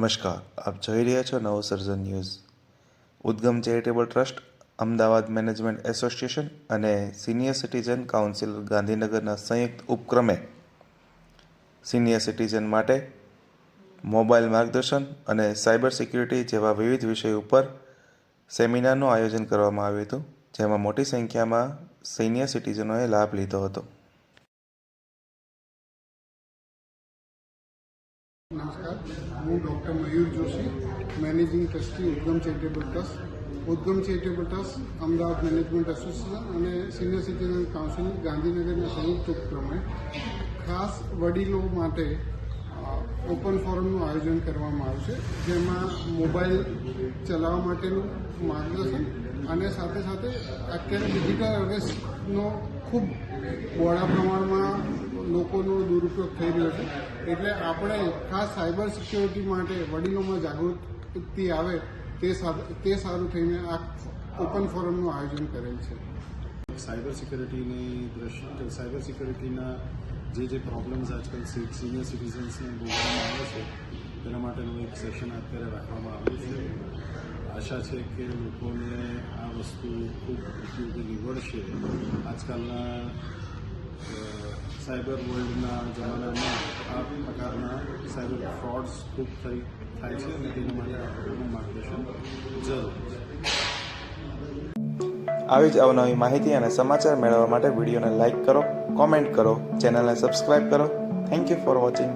નમસ્કાર, આપ જોઈ રહ્યા છો Navsarjan news. Udgam charitable trust, Ahmedabad management association અને સિનિયર સિટીઝન કાઉન્સિલ ગાંધીનગરના સંયુક્ત ઉપક્રમે સિનિયર સિટીઝન માટે મોબાઈલ માર્ગદર્શન અને સાયબર સિક્યુરિટી જેવા વિવિધ વિષયો ઉપર સેમિનારનું આયોજન કરવામાં આવ્યું હતું, જેમાં મોટી સંખ્યામાં સિનિયર સિટીઝનોએ લાભ લીધો હતો. નમસ્કાર હું doctor Mayur Joshi managing trustee Udgam charitable trust Udgam charitable trust Ahmedabad management association અને સિનિયર સિટીઝન કાઉન્સિલ ગાંધીનગરના સંયુક્ત ઉપક્રમે ખાસ વડીલો માટે ઓપન ફોરમનું આયોજન કરવામાં આવ્યું છે, જેમાં મોબાઈલ ચલાવવા માટેનું માર્ગદર્શન અને સાથે સાથે અત્યારે ડિજિટલ અવેર્સનો ખૂબ બહોળા પ્રમાણમાં લોકોનો દુરુપયોગ થઈ રહ્યો છે. એટલે આપણે ખાસ સાયબર સિક્યોરિટી માટે વડીલોમાં જાગૃતિ આવે તે તે સારું થઈને આ ઓપન ફોરમનું આયોજન કરેલ છે. સાયબર સિક્યોરિટીની દ્રષ્ટિ સાયબર સિક્યોરિટીના જે જે પ્રોબ્લેમ્સ આજકાલ સિનિયર સિટીઝન્સને ભોગવવામાં આવે છે, તેના માટેનું એક સેશન અત્યારે રાખવામાં આવ્યું છે. આશા છે કે લોકોને આ વસ્તુ ખૂબ ઉપયોગી નીવડશે. આજકાલના સાયબર વર્લ્ડના જમાનામાં આ પ્રકારના સાયબર ફ્રોડ્સ ખૂબ થઈ, થાય છે અને તેના માટે આપણું માર્ગદર્શન જરૂર આવી જ અવનવી માહિતી અને સમાચાર મેળવવા માટે વિડીયોને લાઇક કરો, કોમેન્ટ કરો, ચેનલને સબસ્ક્રાઇબ કરો. Thank you for watching